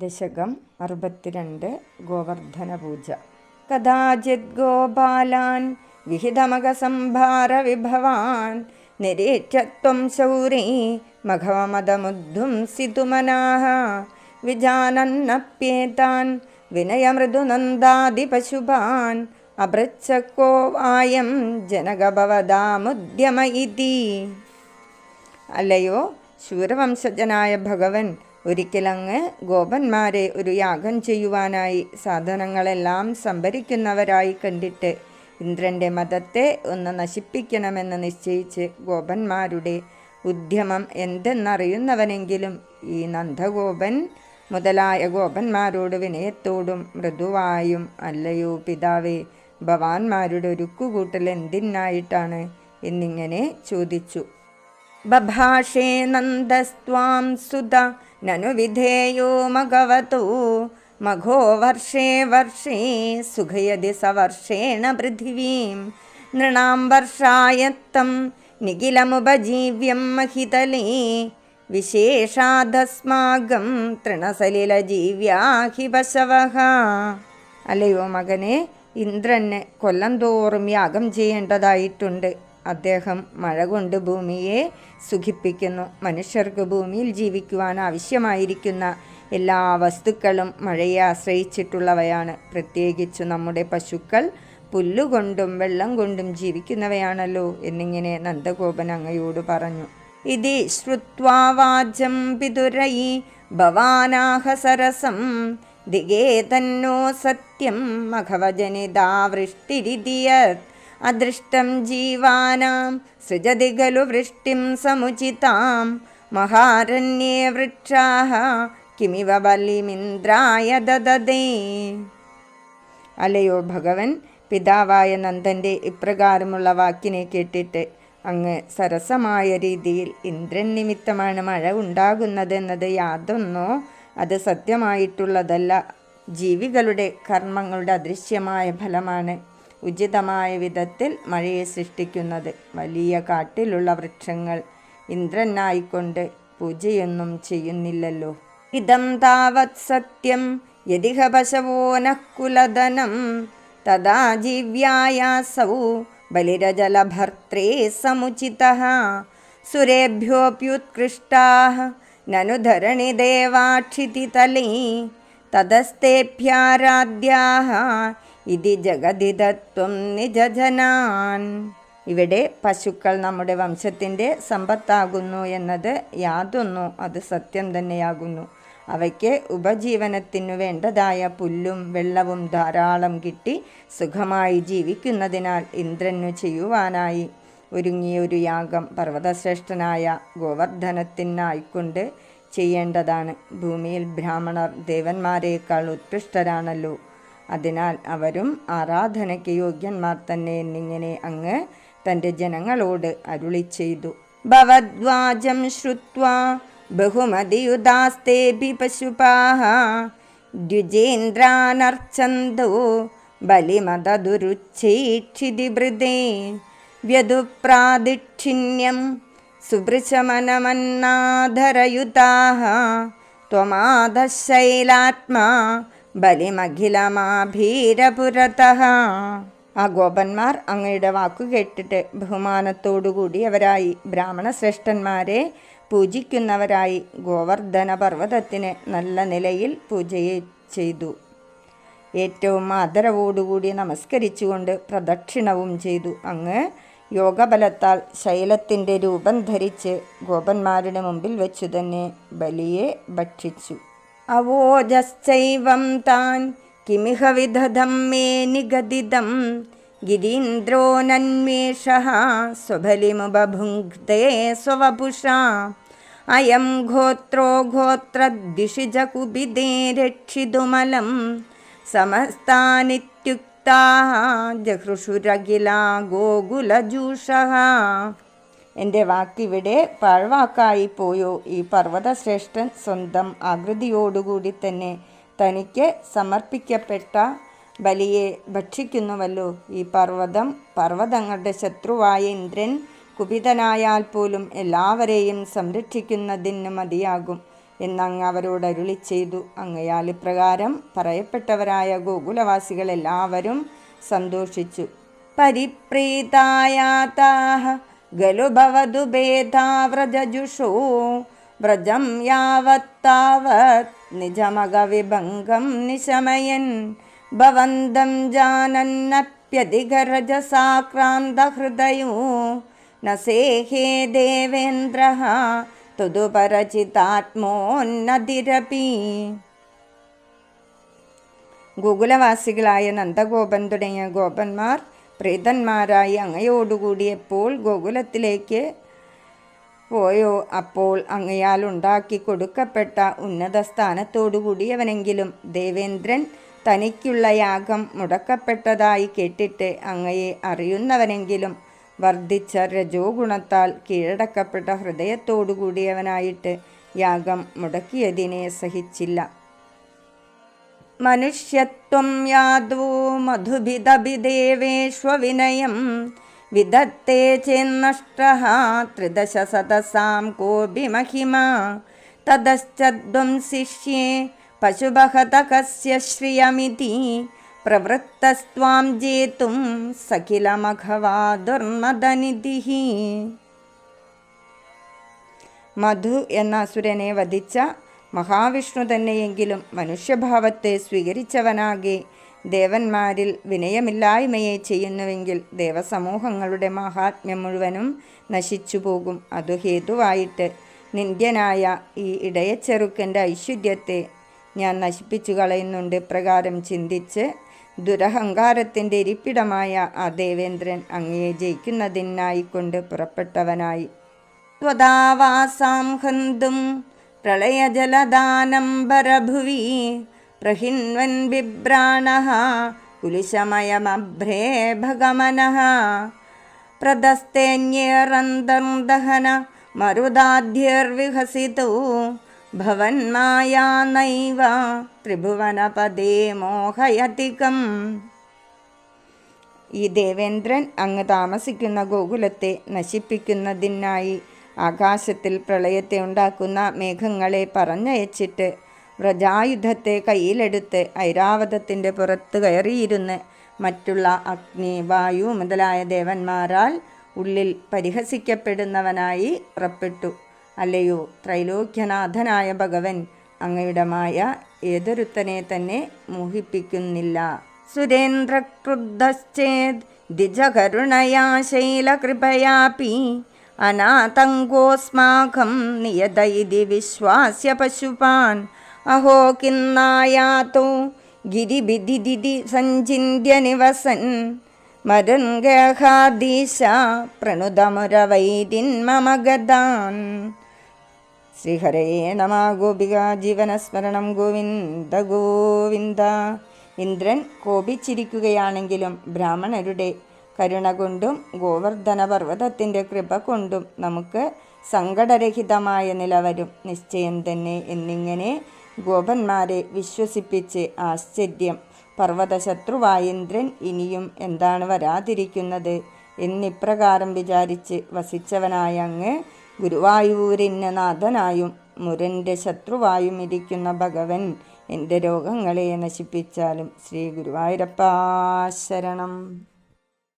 ദശകം അറുപത്തിരണ്ട് ഗോവർദ്ധന പൂജ. കഥാചിത് ഗോപാലാൻ വിഹിതമകസംഭാര വിഭവാൻ നിരീക്ഷത്വം ശൗരീ മഘവമതമുദ്ധും സിതുമനാഹ വിജാനന്നപ്യേതാൻ വിനയമൃദുനന്ദാദിപശുപാൻ അഭൃച്ഛക്കോ വായം ജനകഭവതാമുദ്യമ ഇതി അല്ലയോ ശൂരവംശജനായ ഭഗവൻ ഒരിക്കലങ്ങ് ഗോപന്മാരെ ഒരു യാഗം ചെയ്യുവാനായി സാധനങ്ങളെല്ലാം സംഭരിക്കുന്നവരായി കണ്ടിട്ട് ഇന്ദ്രന്റെ മതത്തെ ഒന്ന് നശിപ്പിക്കണമെന്ന് നിശ്ചയിച്ച് ഗോപന്മാരുടെ ഉദ്യമം എന്തെന്നറിയുന്നവനെങ്കിലും ഈ നന്ദഗോപൻ മുതലായ ഗോപന്മാരോട് വിനയത്തോടും മൃദുവായും അല്ലയോ പിതാവേ ഭവാന്മാരുടെ ഒരുക്കുകൂട്ടൽ എന്തിനായിട്ടാണ്? എന്നിങ്ങനെ ചോദിച്ചു. ബഭാഷേ നന്ദസ്വാം സുത നനു വിധേയോ മഗവതോ മഘോ വർഷേ വർഷേ സുഖയതി സവർഷേണ പൃഥിവീം. നൃണാം വർഷായത്തം നിഖിലമുപജീവ്യം മഹിതലേ. വിശേഷാദസ്മാകം തൃണസലിലജീവ്യാഹി പശവഹ അല്ലയോ മകനെ ഇന്ദ്രനെ കൊല്ലം തോറും യാഗം ചെയ്യേണ്ടതായിട്ടുണ്ട്. അദ്ദേഹം മഴ കൊണ്ട് ഭൂമിയെ സുഖിപ്പിക്കുന്നു. മനുഷ്യർക്ക് ഭൂമിയിൽ ജീവിക്കുവാൻ ആവശ്യമായിരിക്കുന്ന എല്ലാ വസ്തുക്കളും മഴയെ ആശ്രയിച്ചിട്ടുള്ളവയാണ്. പ്രത്യേകിച്ച് നമ്മുടെ പശുക്കൾ പുല്ലുകൊണ്ടും വെള്ളം കൊണ്ടും ജീവിക്കുന്നവയാണല്ലോ എന്നിങ്ങനെ നന്ദഗോപൻ അങ്ങയോട് പറഞ്ഞു. ഇതി ശ്രുത്വാ പിതുരൈ ഭവാനാഹ സരസം. ദിഗേതന്നോ സത്യം മഘവജനിതാ വൃഷ്ടിരിതിയത് അദൃഷ്ടം ജീവാനാം സൃജതി ഖലു വൃഷ്ടിം സമുചിതാം മഹാരണ്യേ വൃക്ഷാഹ കിമിവ ബലിമിന്ദ്രായ ദദദേ അലയോ ഭഗവൻ പിതാവായ നന്ദന്റെ ഇപ്രകാരമുള്ള വാക്കിനെ കേട്ടിട്ട് അങ്ങ് സരസമായ രീതിയിൽ ഇന്ദ്രൻ നിമിത്തമാണ് മഴ ഉണ്ടാകുന്നതെന്നത് യാതൊന്നോ അത് സത്യമായിട്ടുള്ളതല്ല. ജീവികളുടെ കർമ്മങ്ങളുടെ അദൃശ്യമായ ഫലമാണ് ഉചിതമായ വിധത്തിൽ മഴയെ സൃഷ്ടിക്കുന്നത്. വലിയ കാട്ടിലുള്ള വൃക്ഷങ്ങൾ ഇന്ദ്രനായിക്കൊണ്ട് പൂജയൊന്നും ചെയ്യുന്നില്ലല്ലോ. ഇതം താവത് സത്യം യതിഹ പശവോ നക്കുലധനം തഥാ ജീവ്യായാസൗ ബലിരജലഭർത്രേ സമുചിത. സുരേഭ്യോപ്യുത്കൃഷ്ടാ നനു ദേവാക്ഷിതിതലേ തതസ്തേഭ്യാരാധ്യാ ഇതി ജഗതിതത്വം നിജജനാൻ. ഇവിടെ പശുക്കൾ നമ്മുടെ വംശത്തിന്റെ സമ്പത്താകുന്നു എന്നത് യാതൊന്നു അത് സത്യം തന്നെയാകുന്നു. അവയ്ക്ക് ഉപജീവനത്തിനു വേണ്ടതായ പുല്ലും വെള്ളവും ധാരാളം കിട്ടി സുഖമായി ജീവിക്കുന്നതിനാൽ ഇന്ദ്രനു ചെയ്യുവാനായി. ഒരുങ്ങിയ ഒരു യാഗം പർവതശ്രേഷ്ഠനായ ഗോവർദ്ധനത്തിനായിക്കൊണ്ട് ചെയ്യേണ്ടതാണ്. ഭൂമിയിൽ ബ്രാഹ്മണർ ദേവന്മാരേക്കാൾ ഉത്കൃഷ്ടരാണല്ലോ. അതിനാൽ അവരും ആരാധനയ്ക്ക് യോഗ്യന്മാർ തന്നെ എന്നിങ്ങനെ അങ്ങ് തന്റെ ജനങ്ങളോട് അരുളി ചെയ്തു ഭവദ്വാജം ശ്രുത്വാ ബഹുമതിയുദാസ്തേഭി പശുപാഹ ദ്വിജേന്ദ്രാനർച്ചന്തോ ബലിമതദുരുച്ഛേക്ഷിതി വൃതേ വ്യതുപ്രാദിക്ഷിണ്യം സുഭൃശമനമന്നാധരയുതാः ത്വമാദശൈലാത്മാ ബലിമഖിലമാഭീരപുരതഃ. ആ ഗോപന്മാർ അങ്ങയുടെ വാക്കു കേട്ടിട്ട് ബഹുമാനത്തോടുകൂടി അവരായി ബ്രാഹ്മണ ശ്രേഷ്ഠന്മാരെ പൂജിക്കുന്നവരായി ഗോവർദ്ധന പർവതത്തിന് നല്ല നിലയിൽ പൂജയെ ചെയ്തു. ഏറ്റവും ആദരവോടുകൂടി നമസ്കരിച്ചുകൊണ്ട് പ്രദക്ഷിണവും ചെയ്തു. അങ്ങ് യോഗബലത്താൽ ശൈലത്തിന്റെ രൂപം ധരിച്ച് ഗോപന്മാരുടെ മുമ്പിൽ വെച്ചു തന്നെ ബലിയെ ഭക്ഷിച്ചു. अवोजश्चैवं तान् किमिह विदधं मे निगदिदं। गिरीन्द्रो नन्मेषः स्वबलिमुबभुङ्क्ते स्ववपुषा। अयं घोत्रो गोत्रो गोत्रद्दिशिजकुबिदेक्षिदुमलं समस्तानित्युक्ताः जहृषुरगिला गोगुलजूषः എന്റെ വാക്കിവിടെ പാഴ്വാക്കായി പോയോ. ഈ പർവതശ്രേഷ്ഠൻ സ്വന്തം ആകൃതിയോടുകൂടി തന്നെ തനിക്ക് സമർപ്പിക്കപ്പെട്ട ബലിയെ ഭക്ഷിക്കുന്നുവല്ലോ. ഈ പർവതം പർവതങ്ങളുടെ ശത്രുവായ ഇന്ദ്രൻ കുപിതനായാൽ പോലും എല്ലാവരെയും സംരക്ഷിക്കുന്നതിന് മതിയാകും എന്നങ്ങ് അവരോട് അരുളി ചെയ്തു. അങ്ങയാൽ ഇപ്രകാരം പറയപ്പെട്ടവരായ ഗോകുലവാസികൾ എല്ലാവരും സന്തോഷിച്ചു. പരിപ്രീതായാതാഹ ഗലു ഭവതു ഭേദാവ്രജുഷോ വ്രജം യാവത്താവത് നിജമകവിഭംഗം നിശമയൻ. ഭവന്തം ജാനന്നപ്യധികരജസാക്രാന്തഹൃദയോ. ന സേഹേ ദേവേന്ദ്ര തുതുപരചിതാത്മോന്നതിരപി. ഗോകുലവാസികളായ നന്ദഗോപൻ തുടങ്ങിയ ഗോപന്മാർ പ്രീതന്മാരായി അങ്ങയോടുകൂടിയപ്പോൾ ഗോകുലത്തിലേക്ക് പോയോ? അപ്പോൾ അങ്ങയാൽ ഉണ്ടാക്കി കൊടുക്കപ്പെട്ട ഉന്നത സ്ഥാനത്തോടുകൂടിയവനെങ്കിലും ദേവേന്ദ്രൻ തനിക്കുള്ള യാഗം മുടക്കപ്പെട്ടതായി കേട്ടിട്ട് അങ്ങയെ അറിയുന്നവനെങ്കിലും വർദ്ധിച്ച രജോ ഗുണത്താൽ കീഴടക്കപ്പെട്ട ഹൃദയത്തോടുകൂടിയവനായിട്ട് യാഗം മുടക്കിയതിനെ സഹിച്ചില്ല. മനുഷ്യത്വം യാദോ മധുഭിതഭിദേവേഷ്വവിനയം. വിദത്തേ ചേന്നഷ്ട ത്രിദശ സതസാം കോപി മഹിമ. തതശ്ചദ്വം ശിഷ്യേ പശുബഹതകസ്യ ശ്രിയമിതി. പ്രവൃത്തസ്ത്വാം ജേതും സഖിലമഘവാ ദുർമദനിധിഃ മധു എന്ന അസുരനെ വധിച്ച മഹാവിഷ്ണു തന്നെയെങ്കിലും മനുഷ്യഭാവത്തെ സ്വീകരിച്ചവനാകെ ദേവന്മാരിൽ വിനയമില്ലായ്മയെ ചെയ്യുന്നുവെങ്കിൽ ദേവസമൂഹങ്ങളുടെ മഹാത്മ്യം മുഴുവനും നശിച്ചു പോകും. അതു ഹേതുവായിട്ട് നിന്ദ്യനായ ഈ ഇടയച്ചെറുക്കന്റെ ഐശ്വര്യത്തെ ഞാൻ നശിപ്പിച്ചു കളയുന്നുണ്ട് പ്രകാരം ചിന്തിച്ച് ദുരഹങ്കാരത്തിന്റെ ഇരിപ്പിടമായ ആ ദേവേന്ദ്രൻ അങ്ങയെ ജയിക്കുന്നതിനായിക്കൊണ്ട് പുറപ്പെട്ടവനായി. ത്വതാവാസാം ഹന്തും प्रलयजलदानम्बरभुवि प्रहिन्वन् बिभ्राणः कुलिशमयमभ्रे भगमनः प्रदस्तेऽन्येरन्तर्दहन मरुदाद्यर्विहसितौ भवन्माया नैव त्रिभुवनपदे मोहयतिकम् ഈ ദേവേന്ദ്രൻ അങ്ങ് താമസിക്കുന്ന ഗോകുലത്തെ നശിപ്പിക്കുന്നതിനായി ആകാശത്തിൽ പ്രളയത്തെ ഉണ്ടാക്കുന്ന മേഘങ്ങളെ പറഞ്ഞയച്ചിട്ട് വ്രജായുധത്തെ കയ്യിലെടുത്ത് ഐരാവതത്തിന്റെ പുറത്ത് കയറിയിരുന്ന് മറ്റുള്ള അഗ്നി വായു മുതലായ ദേവന്മാരാൽ ഉള്ളിൽ പരിഹസിക്കപ്പെടുന്നവനായി പുറപ്പെട്ടു അല്ലയോ ത്രൈലോക്യനാഥനായ ഭഗവൻ അങ്ങയുടെ മായ ഏതൊരുത്തനെ തന്നെ മോഹിപ്പിക്കുന്നില്ല. സുരേന്ദ്രക്രുദ്ധശ്ചേത് ദ്വിജകരുണയാ ശൈലകൃപയാപി അനാതങ്കോസ്മാകം നിയതൈതി വിശ്വാസ്യ പശുപാൻ. അഹോ കിന്നായാത്തോ ഗിരിബിദിദിദി സഞ്ചിന്യ നിവസൻ. മരംഗഹാദീശ പ്രണുതമുരവൈരിൻ മമ ഗതാൻ ശ്രീഹരേ നമ ഗോപിക ജീവനസ്മരണം ഗോവിന്ദ ഗോവിന്ദ. ഇന്ദ്രൻ കോപിച്ചിരിക്കുകയാണെങ്കിലും ബ്രാഹ്മണരുടെ കരുണ കൊണ്ടും ഗോവർദ്ധന പർവതത്തിന്റെ കൃപ കൊണ്ടും നമുക്ക് സങ്കടരഹിതമായ നിലവരും നിശ്ചയം തന്നെ എന്നിങ്ങനെ ഗോപന്മാരെ വിശ്വസിപ്പിച്ച് ആശ്ചര്യം. പർവതശത്രുവായ ഇന്ദ്രൻ ഇനിയും എന്താണ് വരാതിരിക്കുന്നത്? എന്നിപ്രകാരം വിചാരിച്ച് വസിച്ചവനായ അങ്ങ് ഗുരുവായൂരിന് നാഥനായും മുരന്റെ ശത്രുവായും ഇരിക്കുന്ന ഭഗവൻ എന്റെ രോഗങ്ങളെ നശിപ്പിച്ചാലും ശ്രീ ഗുരുവായൂരപ്പാ ശരണം